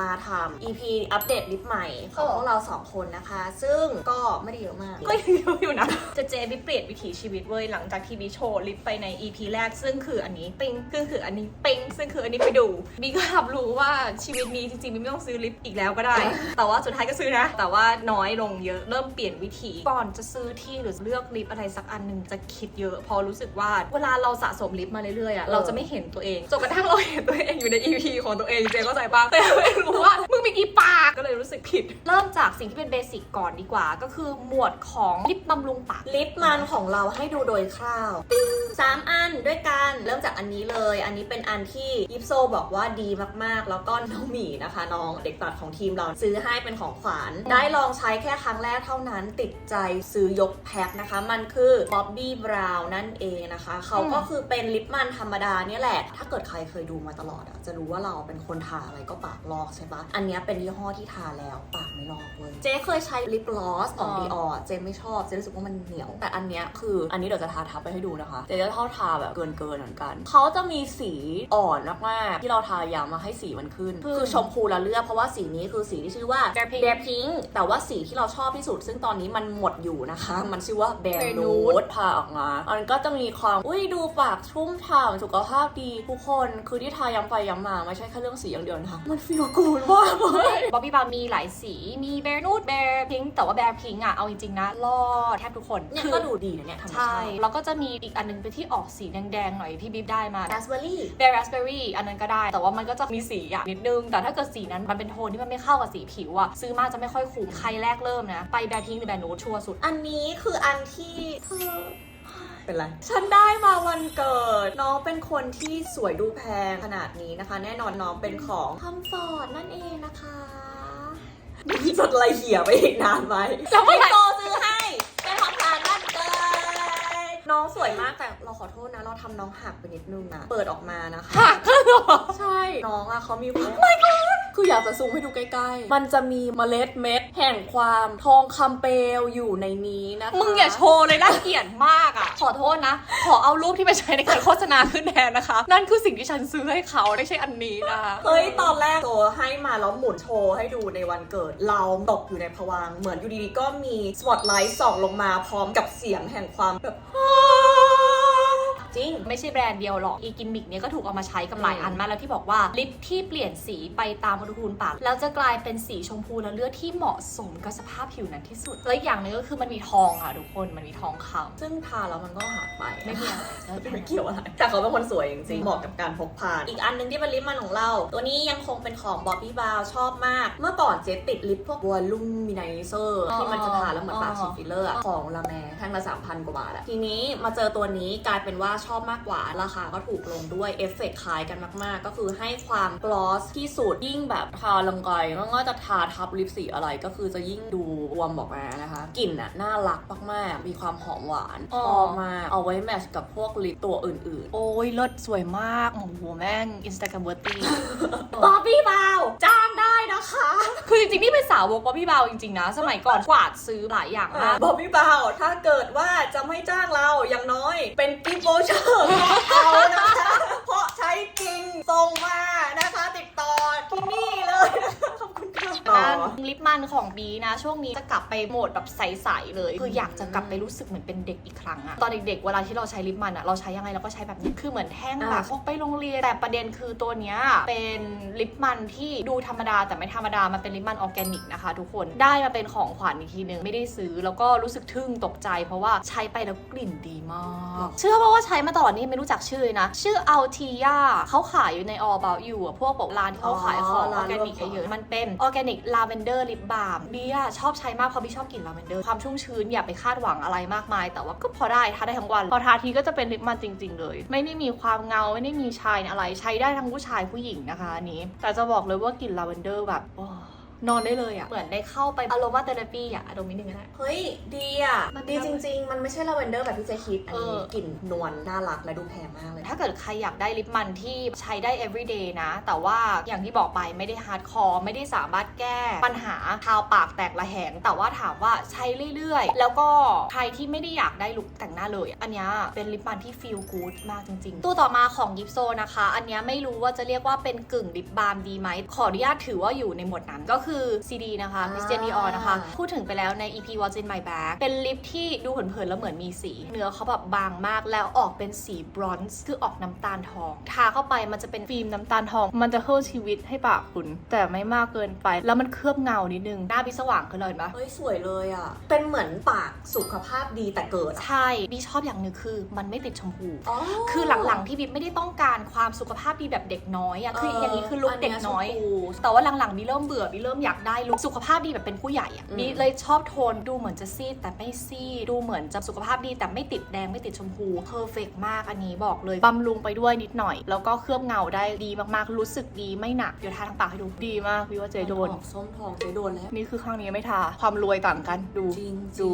มาทำ EP อัปเดตลิปใหม่ของพวกเราสองคนนะคะ ซึ่งก็ไม่ได้เยอะมาก ก็ยังเยอะอยู่นะ จะเจบิเปลี่ยนวิถีชีวิตเว้ยหลังจากที่บิโชว์ลิฟต์ไปใน EP แรก ซึ่งคืออันนี้ปิงซึ่งคืออันนี้ปิงซึ่งคืออันนี้ไปดูบีก็รับรู้ว่าชีวิตนี้จริงๆบิไม่ต้องซื้อลิฟต์อีกแล้วก็ได้ แต่ว่าสุดท้ายก็ซื้อนะ แต่ว่าน้อยลงเยอะเริ่มเปลี่ยนวิถีก่อนจะซื้อที่หรือเลือกลิฟต์อะไรสักอันหนึ่งจะคิดเยอะเพอรู้สึกว่าเวลาเราสะสมลิฟต์มาเรื่อยๆอะเราจะไม่เห็นตัวเองจนกระทั่งเราเห็นตัวเองอยู่ใน EP ของตัวเองเจเข้าใจปะแต่ไม่รู้ว่า มึงมีกี่ปากก็เลยรู้สึกผิด เริ่มจากสิ่งที่เป็นเบสิกก่อนดีกว่า ก็คือหมวดของลิปบำรุงปากลิปมันของเราให้ดูโดยคร่าวปิ้งสามอันด้วยกันเริ่มจากอันนี้เลย อันนี้เป็นอันที่ยิปโซบอกว่าดีมากๆ แล้วก็น้องหมีนะคะ น้องเด็กตัดของทีมเราซื้อให้เป็นของขวัญได้ลองใช้แค่ครั้งแรกเท่านั้นติดใจซื้อยกแพ็คนะคะ มันคือ Bobbi Brown นั่นเองนะคะเขาก็คือเป็นลิปมันธรรมดาเนี่ยแหละ ถ้าเกิดใครเคยดูมาตลอดอะจะรู้ว่าเราเป็นคนทาอะไรก็ปากลอกใช่ปะอันเนี้ยเป็นยี่ห้อที่ทาแล้ว ปากไม่ลอกเว้ยเจ๊เคยใช้ลิปลอสของอ๋อ Dior เจ๊ไม่ชอบ เจ๊รู้สึกว่ามันเหนียว แต่อันเนี้ยคืออันนี้เดี๋ยวจะทาทับไปให้ดูนะคะ เจ๊จะเท่าทาแบบเกินเกินๆเหมือนกัน เขาจะมีสีอ่อนมากๆที่เราทายามาให้สีมันขึ้น คือชมพูละเลือกเพราะว่าสีนี้คือสีที่ชื่อว่า Bear Pink Bear Pink แต่ว่าสีที่เราชอบที่สุด ซึ่งตอนนี้มันหมดอยู่นะคะ มันชื่อว่า Bear Bear Nude Nude พาออกมามันก็จะมีความอุ้ยดูปากชุ่มฉ่ำสุขภาพดีทุกคน คือที่ทาย้ำไปย้ำมาไม่ใช่แค่เรื่องสีอย่างเดียวนะคะมันฟีลกูดมากเลยบ๊อบบี้บาร์มีหลายสีมีแบร์นูดแบร์พิงแต่ว่าแบร์พิงอะเอาจริงๆนะรอดแทบทุกคนเนี่ยคือก็ดูดีนะเนี่ยธรรมใช่ชาติแล้วก็จะมีอีกอันนึงเป็นที่ออกสีแดงๆหน่อยที่บิ๊บได้มา ราสเบอรี่แบร์ราสเบอรี่อันนั้นก็ได้ แต่ว่ามันก็จะมีสีอะนิดนึง แต่ถ้าเกิดสีนั้นมันเป็นโทนที่มันไม่เข้ากับสีผิวอะซื้อมาจะไม่ค่อยคุ้มใครแรกเริ่มนะ ไปแบร์พิงหรือแบร์นูดชัวร์สุด อันนี้คืออันที่เธอ เป็นไร ฉันได้มาวันเกิด น้องเป็นคนที่สวยดูแพงขนาดนี้นะคะ แน่นอนน้องเป็นของคำฟอร์ดนั่นเองนะคะจดอะไรเหี่ยไปอีกนานไหมแล้วเมื่อไหร่โตซื้อให้เป็นของขวัญวันเกิดน้องสวยมากแต่เราขอโทษนะ เราทำน้องหักไปนิดนึงนะเปิดออกมานะคะ หักเหรอใช่ น้องอะเขามีความ คืออยากจะซูมให้ดูใกล้ๆ มันจะมีเมล็ดเม็ด แห่งความทองคำเปลวอยู่ในนี้นะคะมึงอย่าโชว์เลยน่าเกลียดมากอะขอโทษนะ ขอเอารูปที่ไปใช้ในการโฆษณาขึ้นแทนนะคะ นั่นคือสิ่งที่ฉันซื้อให้เขาไม่ใช่อันนี้นะคะ เฮ้ยตอนแรกโตให้มาแล้วหมุนโชว์ให้ดูในวันเกิด เราตกอยู่ในภวังค์เหมือนอยู่ดีๆก็มีสปอตไลท์ส่องลงมาพร้อมกับเสียงแห่งความแบบ จริง ไม่ใช่แบรนด์เดียวหรอก อีกิมมิกเนี้ยก็ถูกเอามาใช้กับหลายอันมากแล้วที่บอกว่าลิปที่เปลี่ยนสีไปตามอุณหภูมิปากแล้วจะกลายเป็นสีชมพูและเลือดที่เหมาะสมกับสภาพผิวนั้นที่สุดแล้วอีกอย่างหนึงก็คือมันมีทองค่ะทุกคนมันมีทองคซึ่งทาแล้วมันก็หายไปำไม่มีอะไรเออไม่เกี่ยวอะไรแต่เขาเป็นคนสวยจริงๆเหมาะกับการพกพาอีกอันหนึงที่เป็นลิปมันของเรา ตัวนี้ยังคงเป็นของบอบบี้บาวชอบมาก เมื่อก่อนเจ๊ติดลิปพวกวอลลุ่มมินิเซอร์ที่มันจะทาแล้วเหมือนปากฉีดฟิลเลอร์อะของละแมแท่งละ3,000กว่าบาทอะทีนี้มาเจอตัวนี้กลายเป็นว่าชอบมากกว่า ราคาก็ถูกลงด้วยเอฟเฟกต์คล้ายกันมากๆ ก็คือให้ความกลอสที่สุดยิ่งแบบทาลงไปแล้วก็จะทาทับลิปสีอะไรก็คือจะยิ่งดูรวมบอกมานะคะกลิ่นอะน่ารักมากๆ มีความหอมหวานชอบมากเอาไว้แมทช์กับพวกลิปตัวอื่นโอ้ยเลิศสวยมากโอ้โหแม่งอินสตาแกรมเวอร์ตี้ๆบอบบี้บาวจ้างได้นะคะ คือจริงๆนี่เป็นสาวกบ๊อบบี้บาวจริงๆนะ สมัยก่อนกวาดซื้อหลายอย่างมากบอบบี้บาวถ้าเกิดว่า อย่างน้อย เป็นกิฟต์โวเชอร์เอานะคะ เพราะใช้จริงส่งมานะคะ ติดต่อที่นี่เลยนะคะขอบคุณค่ะต่อ นะลิปมัน ของบีนะ ช่วงนี้จะกลับไปโหมดแบบใสๆเลย คืออยากจะกลับไปรู้สึกเหมือนเป็นเด็กอีกครั้งอะตอนเด็กๆเวลาที่เราใช้ลิปมันอะเราใช้ยังไงเราก็ใช้แบบนี้คือเหมือนแท่งแบบอ่าพกไปโรงเรียนแต่ประเด็นคือตัวเนี้ยเป็นลิปมันที่ดูธรรมดาแต่ไม่ธรรมดามันเป็นลิปมันออร์แกนิกนะคะ ทุกคนได้มาเป็นของขวัญอีกทีนึงไม่ได้ซื้อแล้วก็รู้สึกทึ่งตกใจ เพราะว่าใช้ไปแล้วกลิ่นดีมาก เชื่อป่าว่าใช้มาตลอดนี่ไม่รู้จักชื่อเลยนะ ชื่อ Altia เขาขายอยู่ใน All About You อะพวกบอกร้านที่เขาขายของอ๋ออร้าอนร์แกนิกรวมของเยอะๆมันเป็นออร์แกนิกลาเวนเดอร์ลิปบาามบีอะชอบใช้มากเพราะบีชอบกลิ่นลาเวนเดอร์ความชุ่มชื้นอย่าไปคาดหวังอะไรมากมาย แต่ว่าก็พอได้ทาได้ทั้งวัน พอทาทีก็จะเป็นลิปมันจริง ๆ เลย ไม่ได้มีความเงาไม่ได้มีชายอะไรใช้ได้ทั้งผู้ชายผู้หญิงนะคะอันนี้ แต่จะบอกเลยว่ากลิ่นลาเวนเดอร์แบบ นอนได้เลยอะเหมือนได้เข้าไปอารมาเทอราปีอะอารมณ์นิดนึงก็ได้ เฮ้ย ดีอะ มันดีจริง ๆ มันไม่ใช่ลาเวนเดอร์แบบที่เจคิด อันนี้เออ กลิ่นนวลน่ารักและดูแพงมากเลย ถ้าเกิดใครอยากได้ลิปมันที่ใช้ได้ everyday นะ แต่ว่าอย่างที่บอกไปไม่ได้ฮาร์ดคอร์ไม่ได้สามารถแก้ปัญหาคาวปากแตกระแหง แต่ว่าถามว่าใช้เรื่อยๆ แล้วก็ใครที่ไม่ได้อยากได้ลุคแต่งหน้าเลย อันเนี้ยเป็นลิปมันที่ feel good มากจริงๆ ตัวต่อมาของยิปโซนะคะ อันเนี้ยไม่รู้ว่าจะเรียกว่าเป็นกึ่งลิปบาล์มดีไหมขออนุญาตถือว่าอยู่ในหมวดนั้นก็คือ CD นะคะ Christian Dior นะคะ พูดถึงไปแล้วใน EP What's in My Bag เป็นลิปที่ดูเผินๆแล้วเหมือนมีสี เนื้อเขาแบบบางมากแล้วออกเป็นสีบรอนซ์คือออกน้ำตาลทอง ทาเข้าไปมันจะเป็นฟิล์มน้ำตาลทอง มันจะเพิ่มชีวิตให้ปากคุณ แต่ไม่มากเกินไป แล้วมันเคลือบเงานิดนึง หน้าบิสว่างขึ้นเลยเห็นปะเฮ้ยสวยเลยอะ เป็นเหมือนปากสุขภาพดีแต่เกิดอะใช่บีชอบอย่างหนึ่งคือ มันไม่ติดชมพู อ๋อ คือหลังๆที่บิ๊ไม่ได้ต้องการความสุขภาพดีแบบเด็กน้อยอะคืออย่างนี้คือลุคเด็กน้อยชมพูแต่ว่าหลังๆบีเริ่มเบื่อบีเริ่มอยากได้ลุคสุขภาพดีแบบเป็นผู้ใหญ่อะอืมบีเลยชอบโทนดูเหมือนจะซีดแต่ไม่ซีดดูเหมือนจะสุขภาพดีแต่ไม่ติดแดงไม่ติดชมพูเพอร์เฟกมากอันนี้บอกเลยบำรุงไปด้วยนิดหน่อย แล้วก็เคลือบเงาได้ดีมากๆรู้สึกดีไม่หนักเดี๋ยวทาทั้งปากให้ดูดีมากพี่ว่าเจโดนออกส้มทองเจโดนแล้วนี่คือข้างนี้ไม่ทาความรวยต่างกันดูจริงดู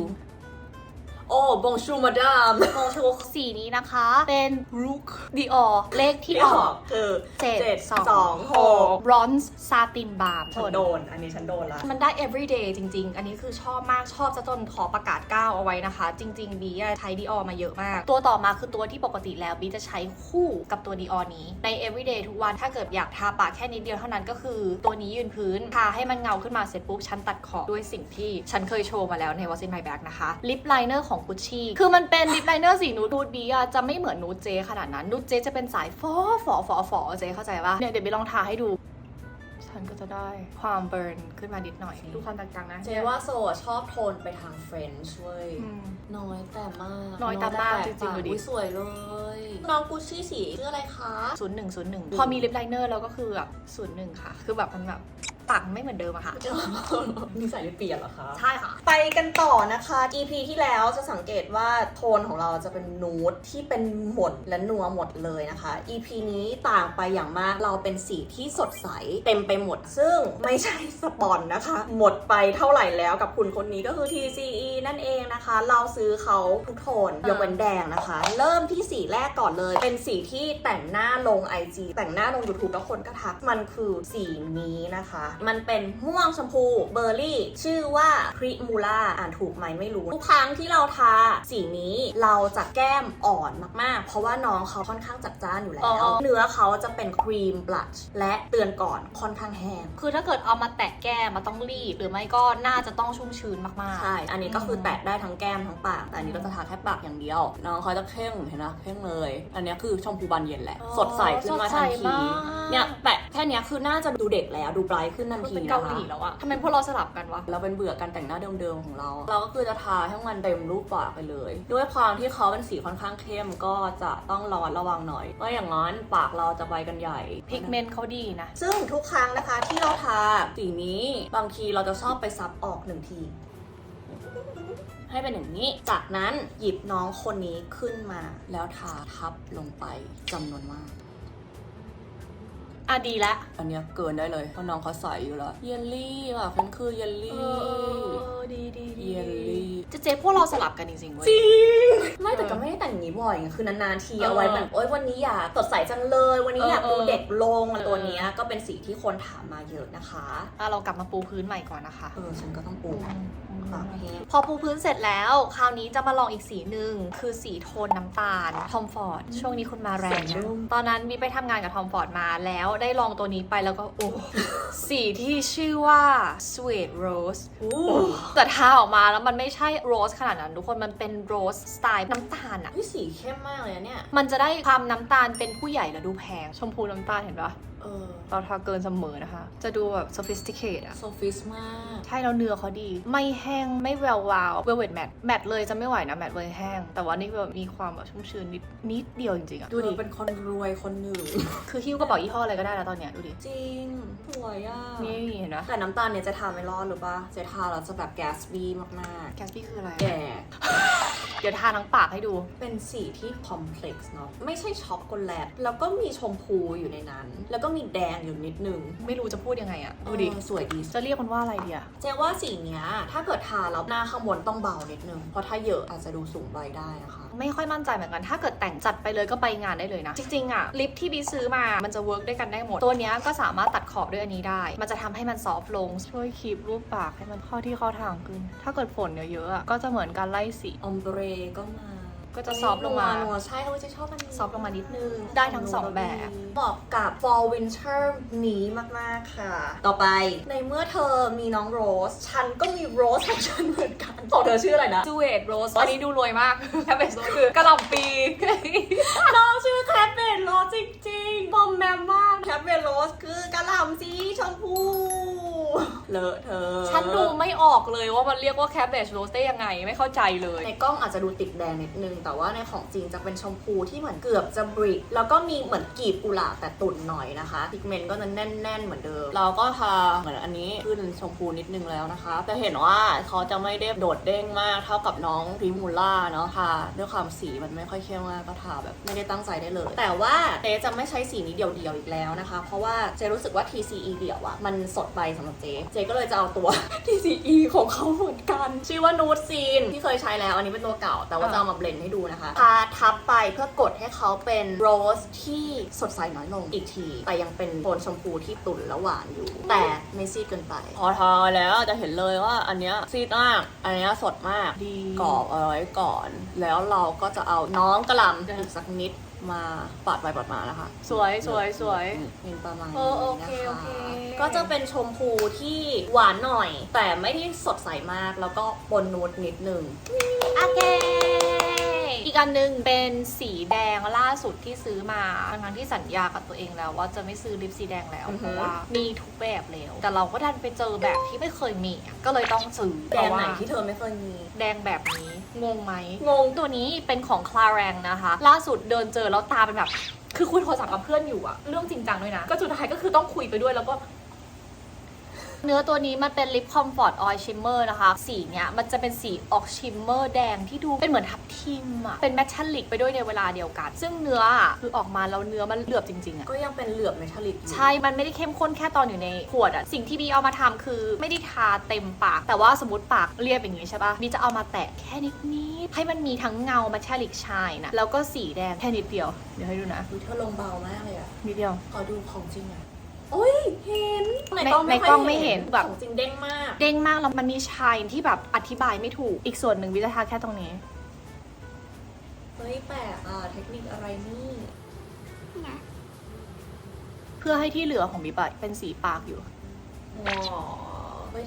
โอ้บงชูมาดามโมชูสีนี้นะคะ เป็นรูคดีออเลขที่ที่ออออก กคือเจ็ดเจ็ดสองสองหกบรอนซ์ซาตินบาร์ฉันโดน อันนี้ฉันโดนละ มันได้ everyday จริง ๆ อันนี้คือชอบมากชอบจะจนขอประกาศก้าวเอาไว้นะคะ จริง ๆ บีอะใช้ดีออมาเยอะมาก ตัวต่อมาคือตัวที่ปกติแล้วบีจะใช้คู่กับตัวดีออนี้ ใน everyday ทุกวันถ้าเกิดอยากทาปากแค่นิดเดียวเท่านั้นก็คือ ตัวนี้ยืนพื้นทาให้มันเงาขึ้นมาเสร็จปุ๊บฉันตัดขอบด้วยสิ่งที่ฉันเคยโชว์มาแล้วใน What's in My Bag นะคะลิปไลเนอร์ของกุชชี่ คือมันเป็นลิปไลเนอร์สีนูดดูดบีอะจะไม่เหมือนนูดเจขนาดนั้น นูดเจจะเป็นสายฟอฟอฟอฟอเจเข้าใจปะเนี่ยเดี๋ยวไปลองทาให้ดู ฉันก็จะได้ความเบิร์นขึ้นมานิดหน่อย ดูความแตกต่างนะเจว่าโซอะชอบโทนไปทางเฟรนช์เว้ย อืม น้อยแต่มากน้อยแต่มากน้จริงๆปดูดิ อุ๊ยสวยเลย น้องกุชชี่สีชื่ออะไรคะ ศูนย์หนึ่งศูนย์หนึ่งพอมีลิปไลเนอร์แล้วก็คือแบบศูนย์หนึ่งค่ะ คือแบบมันแบบปากไม่เหมือนเดิมอะค่ะ นิสัยเปลี่ยนเหรอคะ ใช่ค่ะ ไปกันต่อนะคะ EP ที่แล้วจะสังเกตว่าโทนของเราจะเป็นนูดที่เป็นหมดและนัวหมดเลยนะคะ EP นี้ต่างไปอย่างมากเราเป็นสีที่สดใส เต็มไปหมด ซึ่งไม่ใช่สปอนนะคะ หมดไปเท่าไหร่แล้วกับคุณคนนี้ก็คือ TCE นั่นเองนะคะ เราซื้อเขาทุกโทนยกเว้นแดงนะคะ เริ่มที่สีแรกก่อนเลย เป็นสีที่แต่งหน้าลง IG แต่งหน้าลง YouTube แล้วคนก็ทัก มันคือสีนี้นะคะ มันเป็นม่วงชมพูเบอร์รี่ ชื่อว่าพริมูล่าอ่านถูกไหมไม่รู้ ทุกครั้งที่เราทาสีนี้เราจะแก้มอ่อนมากๆ เพราะว่าน้องเขาค่อนข้างจัดจ้านอยู่แล้อ๋วอเนื้อเขาจะเป็นครีมบลัชและเตือนก่อนค่อนข้างแห้งคือถ้าเกิดเอามาแตะแก้มมาต้องรีบหรือไม่ก็น่าจะต้องชุ่มชื้นมากใช่ อันนี้ก็คือแตะได้ทั้งแก้มทั้งปาก แต่อันนี้ก็จะทาแค่ปากอย่างเดียว น้องเขาจะเข้มเห็นนะเข้มเลย อันนี้คือชมพูบานเย็นแหละอ๋อสดใสขึ้นมาทันสดใสทีมากเนี่ยแตะแค่เนี้ยคือน่าจะดูเด็กแล้วดูไบรท์ขึ้นทันๆมันทีเป็นนะเกาหลีคะแล้วอะทำไมพวกเราสลับกันวะ เราเป็นเบื่อการแต่งหน้าเดิมๆของเรา เราก็คือจะทาให้มันเต็มรูปปากไปเลย ด้วยความที่เขาเป็นสีค่อนข้างเข้มก็จะต้องระวัดระวังหน่อยเพราะอย่างนั้นปากเราจะไปกันใหญ่ พิกเมนต์เขาดีนะ ซึ่งทุกครั้งนะคะที่เราทาสีนี้บางทีเราจะชอบไปซับออกหนึ่งที ให้เป็นอย่างนี้ จากนั้นหยิบน้องคนนี้ขึ้นมา แล้วทาทับลงไปจำนวนมาก อะดีละ อันเนี้ยเกินได้เลยเพราะน้องเขาใสอยู่แล้ว เยลลี่อะมันคือเยลเอลี่อดีดีดีเยลลี่เจเจ๊พวกเราสลับกันจริงๆเว้ย จริง ไม่แต่ก็ไม่ได้แต่งอย่างนี้บ่อยไงคือนานๆทีเออเอาไว้แบบโอ๊ยวันนี้อยากสดใสจังเลย วันนี้อยากเออดูเออเด็กลงอะไรเออตัวเนี้ยก็เป็นสีที่คนถามมาเยอะนะคะ อะเรากลับมาปูพื้นใหม่ก่อนนะคะ เออ ฉันก็ต้องปูปากแห้ง พอปูพื้นเสร็จแล้ว คราวนี้จะมาลองอีกสีหนึ่งคือสีโทนน้ำตาลทอมฟอร์ดช่วงนี้คุณมาแรงสีนะรุ่งตอนนั้นมีไปทำงานกับทอมฟอร์ดมาแล้วได้ลองตัวนี้ไปแล้วก็โอ้สีที่ชื่อว่า Sweet Rose แต่ทาออกมาแล้วมันไม่ใช่โรสขนาดนั้นทุกคนมันเป็นโรสสไตล์น้ำตาลอะพี่สีเข้มมากเลยอะเนี่ยมันจะได้ความน้ำตาลเป็นผู้ใหญ่แล้วดูแพงชมพูน้ำตาลเห็นปะ เออเราทาเกินเสมอนะคะ จะดูแบบ sophisticated อะโซฟิสมาก ใช่แล้วเนื้อเขาดี ไม่แห้ง ไม่แวววาวเวลเวดแมทแมทเลยจะไม่ไหวนะแมทเลยแห้ง แต่ว่านี่แบบมีความแบบชุ่มชื้นนิดนิดเดียวจริงๆอะดูดิเธอเป็นคนรวยคนหนึ่ง คือหิ้วกระเป๋ายี่ห้ออะไรก็ได้แล้วตอนเนี้ยดูดิ จริงสวยอะนี่เห็นไหมแต่น้ำตาลเนี่ยจะทาไม่รอดหรือปะจะทาแล้วจะแบบแกสบี้มากแกสปี้คืออะไรๆแก่ เดี๋ยวทาทั้งปากให้ดู เป็นสีที่คอมเพล็กซ์เนาะไม่ใช่ช็อกโกแลตแล้วก็มีชมพูอยู่ในนั้น แล้วก็มีแดงอยู่นิดนึง ไม่รู้จะพูดยังไงอะดูดิ เออสวยดี จะเรียกมันว่าอะไรดีอะเจ๊ว่าสีเนี้ยถ้าเกิดทาแล้วหน้าข้างบนต้องเบานิดนึง เพราะถ้าเยอะอาจจะดูสูงไปได้นะคะ ไม่ค่อยมั่นใจเหมือนกัน ถ้าเกิดแต่งจัดไปเลยก็ไปงานได้เลยนะ จริงๆอะลิปที่บีซื้อมา มันจะเวิร์กด้วยกันได้หมด ตัวเนี้ยก็สามารถตัดขอบด้วยอันนี้ได้ มันจะทำให้มันซอฟต์ลง ช่วยคีบรูปปากให้มันเข้าที่เข้าทางขึ้น ถ้าเกิดฝนเยอะๆอะก็จะเหมือนการไล่สี ออมเบรก็มาก็จะซอฟต์ลงมานัวๆใช่เขาจะชอบมันซอฟต์ลงมานิดนึง ได้ทั้งสองแบบเหมาะกับ fall winter นี้มาก ๆ ค่ะ ต่อไปในเมื่อเธอมีน้องโรส ฉันก็มีโรสของฉันเหมือนกันของเธอชื่ออะไรนะจูเวตโรสอันนี้ดูรวยมากแค่เป็นโรสคือกระหล่ำปี น้องชื่อแคทเบนโรสจริงๆบอมแมมมากแคทเบนโรสคือกระหล่ำสีชมพู เลอะเธอฉันดูไม่ออกเลยว่ามันเรียกว่าแคบเบจโรสได้ยังไงไม่เข้าใจเลย ในกล้องอาจจะดูติดแดงนิดนึง แต่ว่าในของจริงจะเป็นชมพูที่เหมือนเกือบจะบริก แล้วก็มีเหมือนกลีบกุหลาบแต่ตุ่นหน่อยนะคะพิกเมนต์ก็จะแน่น ๆ เหมือนเดิม เราก็ทาเหมือนอันนี้ขึ้นชมพูนิดนึงแล้วนะคะ จะเห็นว่าเขาจะไม่ได้โดดเด้งมากเท่ากับน้องพริมูล่าเนาะทาด้วยความสีมันไม่ค่อยเข้มมากก็ทาแบบไม่ได้ตั้งใจได้เลย แต่ว่าเจ๊จะไม่ใช้สีนี้เดี่ยวๆอีกแล้วนะคะ เพราะว่าเจ๊รู้สึกว่า TCE เดี่ยวอะมันสดไปสำหรับเจ๊เจ๊ก็เลยจะเอาตัว TCE ของเขาเหมือนกัน ชื่อว่านูดซีนที่เคยใช้แล้วอันนี้เป็นตัวเก่า แต่ว่าจะเอามาเบลนด์ให้ดูนะคะทาทับไปเพื่อกดให้เขาเป็นโรสที่สดใสน้อยลงอีกที แต่ยังเป็นโทนชมพูที่ตุ่นและหวานอยู่ แต่ไม่ซีดเกินไป พอทาแล้วจะเห็นเลยว่าอันเนี้ยซีดมาก อันเนี้ยสดมากดีกรอบเอาไว้ก่อน แล้วเราก็จะเอาน้องกระหลำอีกสักนิด มาปาดไปปาดมานะคะสวยสวยสวยเป็นประมาณเอนี้อโอนะเคโอคะเคก็จะเป็นชมพูที่หวานหน่อย แต่ไม่ได้สดใสมากแล้วก็ปนนูดนิดนึงโอเค อีกอันหนึงเป็นสีแดงล่าสุดที่ซื้อมาทั้งๆที่สัญญากับตัวเองแล้ว ว่าจะไม่ซื้อลิปสีแดงแล้วอือเพฮึราะว่ามีทุกแบบแล้ว แต่เราก็ดันไปเจอแบบที่ไม่เคยมีอะก็เลยต้องซื้อแดงไหนเพราะว่าที่เธอไม่เคยมี แดงแบบนี้ งงไหมงงตัวนี้เป็นของคลาแรงนะคะ ล่าสุดเดินเจอแล้วตาเป็นแบบคือคุยโทรศัพท์กับเพื่อนอยู่อะเรื่องจริงจังด้วยนะ ก็สุดท้ายก็คือต้องคุยไปด้วยแล้วก็ เนื้อตัวนี้มันเป็นลิปคอมฟอร์ตออยชิมเมอร์นะคะ สีเนี้ยมันจะเป็นสีออกชิมเมอร์แดงที่ดูเป็นเหมือนทับทิมอะเป็นแมททัลลิกไปด้วยในเวลาเดียวกัน ซึ่งเนื้ออะคือออกมาแล้วเนื้อมันเหลือบจริงๆอะก็ยังเป็นเหลือบเมทัลลิกอยู่ ใช่ มันไม่ได้เข้มข้นแค่ตอนอยู่ในขวดอะสิ่งที่บีเอามาทำคือไม่ได้ทาเต็มปาก แต่ว่าสมมติปากเรียบอย่างนี้ใช่ปะบีจะเอามาแตะแค่นิดนิดๆให้มันมีทั้งเงามาชาลิกชายนะแล้วก็สีแดงแค่นิดเดียวเดี๋ยวให้ดูนะ ดูเธอลงเบามากเลยอะนิดเดียว ขอดูของจริงอะ โอ้ยเห็นในในกล้องไม่เห็นแบบ ของจริงเด้งมาก เด้งมากแล้วมันมีชายที่แบบอธิบายไม่ถูก อีกส่วนหนึ่งวิจะทาแค่ตรงนี้ เฮ้ยแปลกอะเทคนิคอะไรนี่เพื่อให้ที่เหลือของบีบอะเป็นสีปากอยู่ว้าวเฮ้ย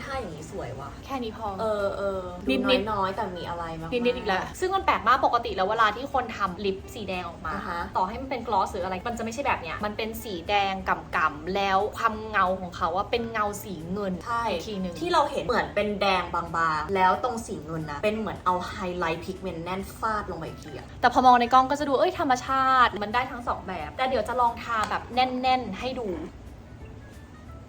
ท่าอย่างนี้สวยว่ะ แค่นี้พอ เออเออนิดูดๆน้อยๆแต่มีอะไรมากๆนิดๆอีกแล้ว ซึ่งมันแปลกมากปกติแล้วเวลาที่คนทำลิปสีแดงออกมาอ่าฮะต่อให้มันเป็นกลอสหรืออะไร มันจะไม่ใช่แบบเนี้ย มันเป็นสีแดงก่ำๆแล้วความเงาของเขาว่าเป็นเงาสีเงินใช่อีกทีหนึ่งที่เราเห็นเหมือนเป็นแดงบางๆ แล้วตรงสีเงินนะ เป็นเหมือนเอาไฮไลท์พิกเมนต์แน่นฟาดลงไปอีกทีอะแต่พอมองในกล้องก็จะดู เอ้ยธรรมชาติ มันได้ทั้งสองแบบ แต่เดี๋ยวจะลองทาแบบแน่น ๆ ให้ดู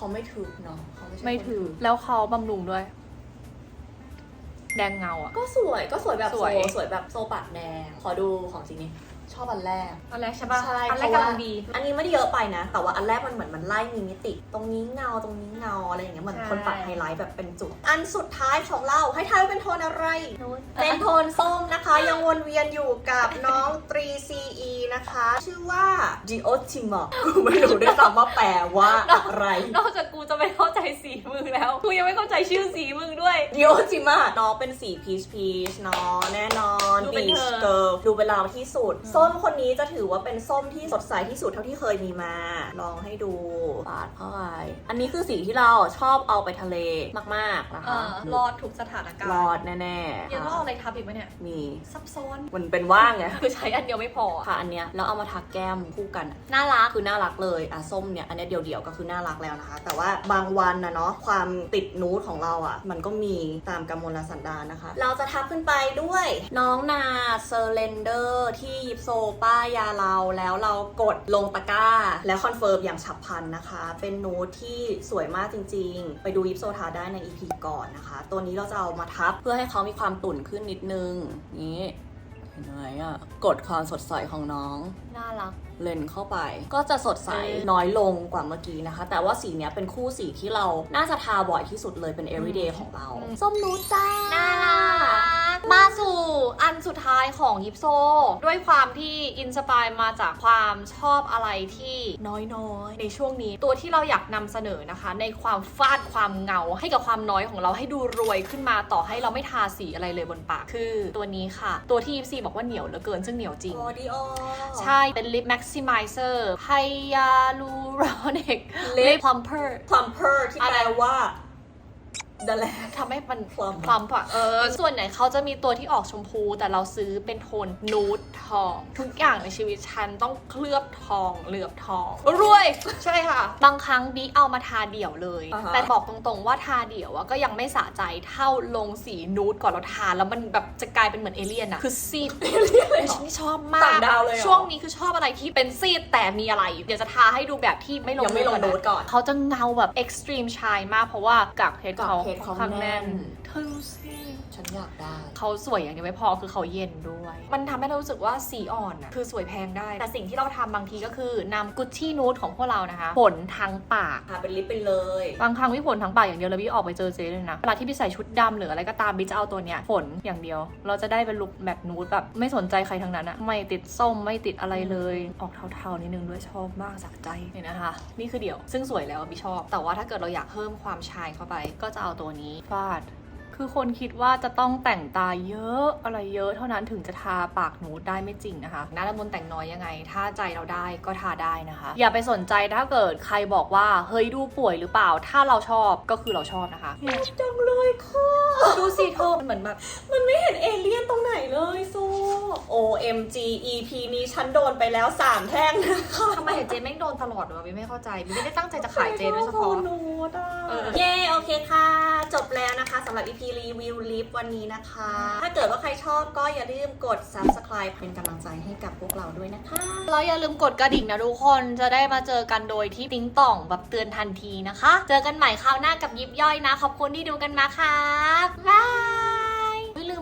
เขาไม่ถึกเนาะเขาไม่ใช่ไม่คนถือ แล้วเขาบำรุงด้วย แดงเงาอะก็สวยก็สวยแบบสโซวย สวยแบบโซปากแดงขอดูของจริงนี่ ชอบอันแรก อันแรกใช่ปะใช่อันแรกเพราะกำว่าลังดี อันนี้ไม่ได้เยอะไปนะ แต่ว่าอันแรกมันเหมือนมันไล่มีมิติ ตรงนี้เงาตรงนี้เงาอะไรอย่างเงี้ยเหมือนใช่คนปัดไฮไลท์แบบเป็นจุด อันสุดท้ายของเราให้ทายว่าเป็นโทนอะไร เป็นโทนส้มนะคะ ยังวนเวียนอยู่กับน้องตรี CE นะคะ ชื่อว่า d i o t i m a ไม่รู้ด้วยซ้ำว่าแปลว่าอะไร นอกจากกูจะไม่เข้าใจสีมึงแล้ว กูยังไม่เข้าใจชื่อสีมึงด้วย d i o t i m a น้องเป็นสีพีชพีชเนาะแน่นอนดูเป็นบีเธชอเกิร์ลดูเป็นเราที่สุดส้มคนนี้จะถือว่าเป็นส้มที่สดใสที่สุดเท่าที่เคยมีมา ลองให้ดูปาดเข้าไปอันนี้คือสีที่เราชอบเอาไปทะเลมากๆนะคะรอดทุกสถานการณ์รอดแน่ๆยังต้องค่ะเอาอะไรทับอีกไหมเนี่ยมีซับซ้อนมันเป็นว่างไงคือใช้อันเดียวไม่พออะค่ะอันเนี้ยแล้วเอามาทาแก้มคู่กันอะน่ารักคือน่ารักเลยอะส้มเนี่ยอันเนี้ยเดี่ยวๆก็คือน่ารักแล้วนะคะ แต่ว่าบางวันนะเนาะความติดนูดของเราอะ มันก็มีตามกำมลสันดานนะคะ เราจะทับขึ้นไปด้วย น้องนาเซอร์เลนเดอร์ที่ยิปโซป้ายาเราแล้วเรากดลงตะกร้า แล้วคอนเฟิร์มอย่างฉับพลันนะคะ เป็นนูตที่สวยมากจริง ๆ ไปดูยิปโซทาได้ใน EP ก่อนนะคะ ตัวนี้เราจะเอามาทับเพื่อให้เขามีความตุ่นขึ้นนิดนึง นี้เห็นไหมอะกดความสดใสของน้อง น่ารักเลนเข้าไป ก็จะสดใสเออน้อยลงกว่าเมื่อกี้นะคะ แต่ว่าสีเนี้ยเป็นคู่สีที่เราน่าจะทาบ่อยที่สุดเลยเป็น everyday ของเราอืมส้มนูดจ้าน่ารักมาสู่อันสุดท้ายของยิปโซ ด้วยความที่อินสปายมาจากความชอบอะไรที่น้อยๆ ในช่วงนี้ตัวที่เราอยากนำเสนอนะคะ ในความฟาดความเงาให้กับความน้อยของเราให้ดูรวยขึ้นมาต่อให้เราไม่ทาสีอะไรเลยบนปากคือตัวนี้ค่ะ ตัวที่ยิปซีบอกว่าเหนียวเหลือเกินซึ่งเหนียวจริง body oil ใช่เป็นลิปแม็กซิมิเซอร์ไฮยาลูรอนิก Lip ลิปพลัมเพอร์ plumper ที่อะไรแปลว่า ดัลแลทำให้มัน Plump พลัมอะเออ ส่วนไหนเขาจะมีตัวที่ออกชมพู แต่เราซื้อเป็นโทนนูดทอง ทุกอย่างในชีวิตฉันต้องเคลือบทองเหลือบทองรวยใช่ค่ะ บางครั้งบิ๊กเอามาทาเดี่ยวเลย อ่าฮะ แต่บอกตรงๆว่าทาเดี่ยวอะก็ยังไม่สะใจเท่าลงสีนูดก่อนเราทาแล้วมันแบบจะกลายเป็นเหมือนเอเลี่ยนอะคือซีดเอเลี่ยนเลยฉันชอบมาต่ากงดาวเลยเหรอช่วงนี้คือชอบอะไรที่เป็นซีดแต่มีอะไร เดี๋ยวจะทาให้ดูแบบที่ไม่ลงยังไม่ลงนูนูดดก่อน เขาจะเงาแบบ extreme shine มากเพราะว่ากากเพชรเขากากเพรเขาค่อนข้างแน่นแน่น ธอดูสิฉันอยากได้ เขาสวยอย่างเดียวไม่พอคือเขาเย็นด้วย มันทำให้เรารู้สึกว่าสีอ่อนอะคือสวยแพงได้ แต่สิ่งที่เราทำบางทีก็คือนำกุชชี่นูดของพวกเรานะคะ ผลทางปาก ทาเป็นลิปไปเลย บางครั้งพี่ผลทั้งปากอย่างเดียวแล้วพี่ออกไปเจอเจ๊เลยนะเวลาที่พี่ใส่ชุดดำหรืออะไรก็ตามพี่จะเอาตัวเนี้ยฝนอย่างเดียว เราจะได้เป็นลุคแบบนูดแบบไม่สนใจใครทั้งนั้นอะไม่ติดส้มไม่ติดอะไรเลย ออกเทาๆนิดนึงด้วยชอบมากสักใจเนี่ยนะคะ นี่คือเดี่ยว ซึ่งสวยแล้วอะพี่ชอบ แต่ว่าถ้าเกิดเราอยากเพิ่มความชายเข้าไป ก็จะเอาตัวนี้ฟาด คือคนคิดว่าจะต้องแต่งตาเยอะอะไรเยอะเท่านั้นถึงจะทาปากนูดได้ไม่จริงนะคะหน้าละมุนแต่งน้อยยังไง ถ้าใจเราได้ก็ทาได้นะคะ อย่าไปสนใจถ้าเกิดใครบอกว่าเฮ้ยดูป่วยหรือเปล่า ถ้าเราชอบก็คือเราชอบนะคะจังเลยค่ะดูสิเธอมันเหมือนแบบมันไม่เห็นเอเลี่ยนตรงไหนเลยซู OMG EP นี้ฉันโดนไปแล้ว3แท่งนะคะทำไมเห็นเจแม่งโดนตลอดเลยวะไม่เข้าใจไม่ได้ตั้งใจจะขายเจโดยเฉพาะนูดอะเออเย้โอเคค่ะ จบแล้วนะคะสำหรับ EP รีวิวลิฟวันนี้นะคะ ถ้าเกิดว่าใครชอบก็อย่าลืมกด subscribe เป็นกำลังใจให้กับพวกเราด้วยนะคะ แล้วอย่าลืมกดกระดิ่งนะทุกคน จะได้มาเจอกันโดยที่ติ๊งต่องแบบเตือนทันทีนะคะ เจอกันใหม่คราวหน้ากับยิบย่อยนะ ขอบคุณที่ดูกันมาครับบาย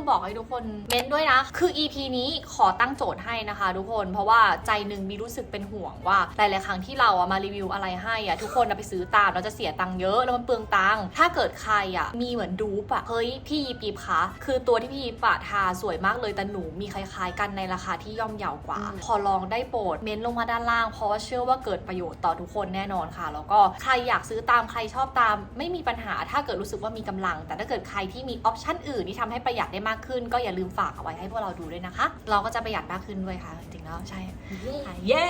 บอกให้ทุกคนเม้นด้วยนะ คือ EP นี้ขอตั้งโจทย์ให้นะคะทุกคน เพราะว่าใจหนึ่งมีรู้สึกเป็นห่วงว่าหลายๆครั้งที่เราอะมารีวิวอะไรให้อะทุกคนอะไปซื้อตามเราจะเสียตังค์เยอะแล้วมันเปลืองตังค์ถ้าเกิดใครอะมีเหมือนดูปอะเฮ้ยพี่ยีปีบคะคือตัวที่พี่ยีปะทาสวยมากเลยแต่หนูมีคล้าย ๆ กันในราคาที่ย่อมเยาวกว่าอืมขอลองได้โปรดเม้นลงมาด้านล่างเพราะว่าเชื่อว่าเกิดประโยชน์ต่อทุกคนแน่นอนค่ะ แล้วก็ใครอยากซื้อตามใครชอบตาม ไม่มีปัญหาถ้าเกิดรู้สึกว่ามีกำลัง แต่ถ้าเกิดใครที่มีออปชันอื่นที่ทำให้ประหยัดได้มากขึ้น ก็อย่าลืมฝากเอาไว้ให้พวกเราดูด้วยนะคะ เราก็จะประหยัดมากขึ้นด้วยค่ะจริงๆแล้วใช่เย้เย้